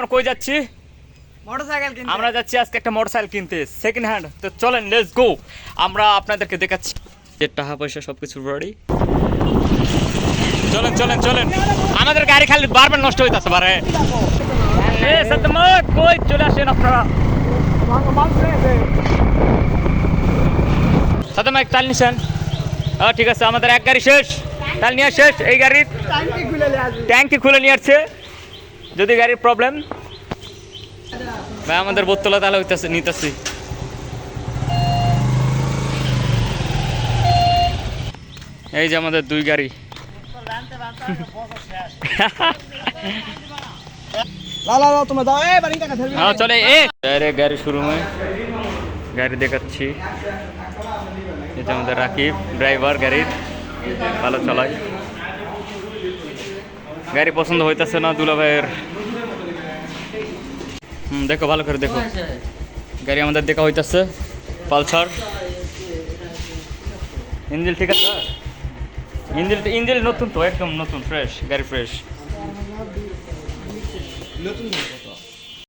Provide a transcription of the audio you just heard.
আমরা কই যাচ্ছি? মোটরসাইকেল কিনতে। আমরা যাচ্ছি আজকে একটা মোটরসাইকেল কিনতে। সেকেন্ড হ্যান্ড তো চলেন লেটস গো আমরা আপনাদেরকে দেখাচ্ছি। যে টাকা পয়সা সব কিছু রেডি চলেন চলেন চলেন। আমাদের গাড়ি খালি বারবার নষ্ট হইতাছে বারে। এ সত্যমা কই চলে আসেন আপনারা? সত্যমা এক তাল নিছেন? ঠিক আছে আমাদের এক গাড়ি শেষ। তাল নিয়ে শেষ এই গাড়ির। ট্যাঙ্কি খুলে নিয়ে আসছে। যদি গাড়ির প্রবলেম ভাই আমাদের বোতলা তাহলে হইতেছে নিতেছি। এই যে আমাদের দুই গাড়ি। হ্যাঁ চলে এ। গাড়ি শুরু হয়। গাড়ি দেখাচ্ছি। এটা আমাদের রাকিব ড্রাইভার গাড়ির। ভালো চালায়। গাড়ি পছন্দ হইতেছে না দুলা ভাইয়ের হুম, দেখো, ভালো করে দেখো। গাড়ি আমাদের দেখা হইতেছে, পালসার। ইঞ্জিল ঠিক আছে? ইঞ্জিল ইঞ্জিল নতুন তো, একদম নতুন ফ্রেশ গাড়ি ফ্রেশ নতুন